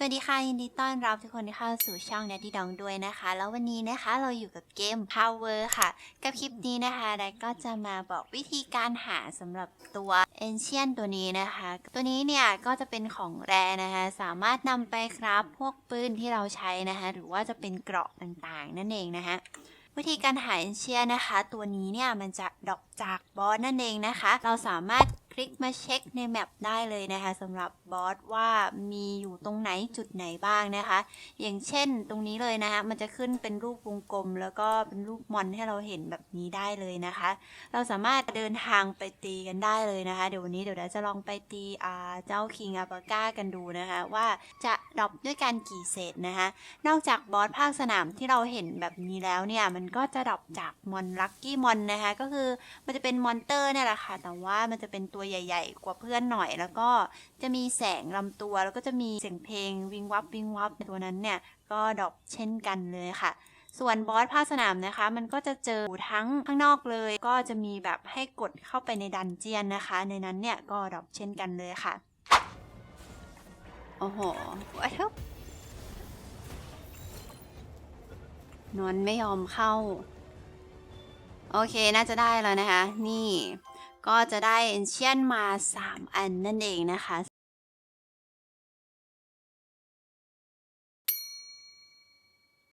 สวัสดีค่ะยินดีต้อนรับทุกคนที่เข้าสู่ช่อง n a t t y Dong ด้วยนะคะ แล้ววันนี้นะคะเราอยู่กับเกม Power ค่ะ กับคลิปนี้นะคะไดก็จะมาบอกวิธีการหาสำหรับตัว Ancient ตัวนี้นะคะ ตัวนี้เนี่ยก็จะเป็นของแรนะคะ สามารถนำไปครับพวกปืนที่เราใช้นะคะ หรือว่าจะเป็นเกราะต่างๆ นั่นเองนะคะวิธีการหา Ancient นะคะ ตัวนี้เนี่ยมันจะดรอปจากบอสนั่นเองนะคะ เราสามารถ ลิกมาเช็คในแมปได้เลยนะคะสำหรับบอสว่ามีอยู่ตรงไหนจุดไหนบ้างนะคะ อย่างเช่นตรงนี้เลยนะคะมันจะขึ้นเป็นรูปวงกลม แล้วก็เป็นรูปมอนให้เราเห็นแบบนี้ได้เลยนะคะ เราสามารถเดินทางไปตีกันได้เลยนะคะ เดี๋ยววันนี้เดี๋ยวเราจะลองไปตีเจ้าคิงอาปาก้ากันดูนะคะว่าจะดรอปด้วยการกี่เศษนะคะ นอกจากบอสภาคสนามที่เราเห็นแบบนี้แล้วเนี่ยมันก็จะดรอปจากมอนลักกี้มอนนะคะก็คือมันจะเป็นมอนเตอร์เนี่ยแหละค่ะแต่ว่ามันจะเป็นตัวใหญ่ ๆ กว่าเพื่อนหน่อย แล้วก็จะมีแสงลำตัว แล้วก็จะมีเสียงเพลงวิงวับวิงวับตัวนั้นเนี่ยก็ดรอปเช่นกันเลยค่ะส่วนบอสภาคสนามนะคะ มันก็จะเจอทั้งข้างนอกเลย ก็จะมีแบบให้กดเข้าไปในดันเจียนนะคะ ในนั้นเนี่ยก็ดรอปเช่นกันเลยค่ะ โอ้โหว้าวนอนไม่ยอมเข้า โอเค น่าจะได้แล้วนะคะ นี่ ก็จะได้เอนเชียนมา 3 อันนั่นเองนะคะ